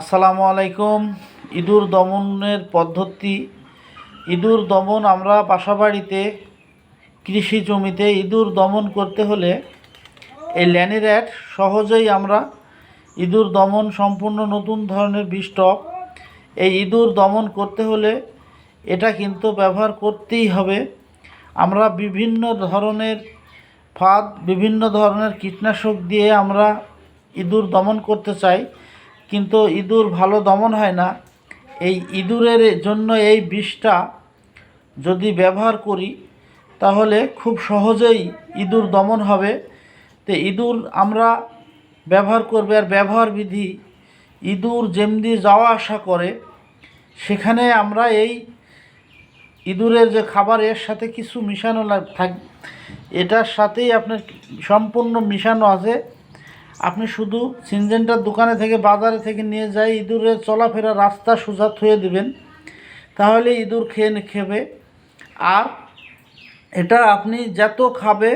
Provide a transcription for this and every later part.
আসসালামু আলাইকুম। ইঁদুর দমনের পদ্ধতি। ইঁদুর দমন আমরা বাসাবাড়িতে কৃষি জমিতে ইঁদুর দমন করতে হলে এই ল্যানির্যাট সহজেই আমরা ইঁদুর দমন সম্পূর্ণ নতুন ধরনের বিষ্টক এই ইঁদুর দমন করতে হলে এটা কিন্তু ব্যবহার করতেই হবে। আমরা বিভিন্ন ধরনের ফাঁদ, বিভিন্ন ধরনের কীটনাশক দিয়ে আমরা ইঁদুর দমন করতে চাই। কিন্তু ইঁদুর ভালো দমন হয় না। এই ইঁদুরের জন্য এই বিষটা যদি ব্যবহার করি, তাহলে খুব সহজেই ইঁদুর দমন হবে। তো ইঁদুর আমরা ব্যবহার করবে আর ব্যবহার বিধি, ইঁদুর যেমনি যাওয়া আসা করে, সেখানে আমরা এই ইঁদুরের যে খাবার, এর সাথে কিছু মিশানো থাক এটার সাথেই আপনার সম্পূর্ণ মিশানো আছে। আপনি শুধু সিনজেন্টার দোকানে থেকে বাজারে থেকে নিয়ে যাই ইঁদুরের চলাফেরা রাস্তা সোজা থুয়ে দিবেন, তাহলে ইঁদুর খেয়ে খেবে। আর এটা আপনি যত খাবে,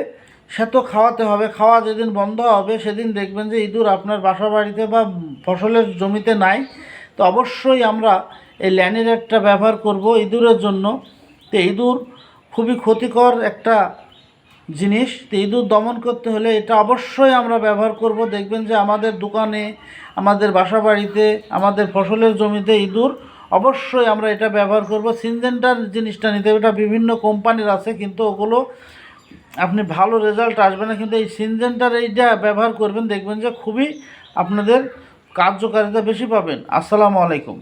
সেত খাওয়াতে হবে। খাওয়া যেদিন বন্ধ হবে, সেদিন দেখবেন যে ইঁদুর আপনার বাসা বাড়িতে বা ফসলের জমিতে নাই। তো অবশ্যই আমরা এই ল্যানিরেটটা ব্যবহার করব ইঁদুরের জন্য। তো ইঁদুর খুবই ক্ষতিকর একটা জিনিস, তো ইঁদুর দমন করতে হলে এটা অবশ্যই আমরা ব্যবহার করব। দেখবেন যে আমাদের দোকানে, আমাদের বাসা বাড়িতে আমাদের ফসলের জমিতে ইঁদুর অবশ্যই আমরা এটা ব্যবহার করব। সিনজেন্টার জিনিসটা নিতে এটা বিভিন্ন কোম্পানির আছে, কিন্তু ওগুলো আপনি ভালো রেজাল্ট আসবে না। কিন্তু এই সিনজেন্টার এইটা ব্যবহার করবেন, দেখবেন যে খুবই আপনাদের কার্যকারিতা বেশি পাবেন। আসসালামু আলাইকুম।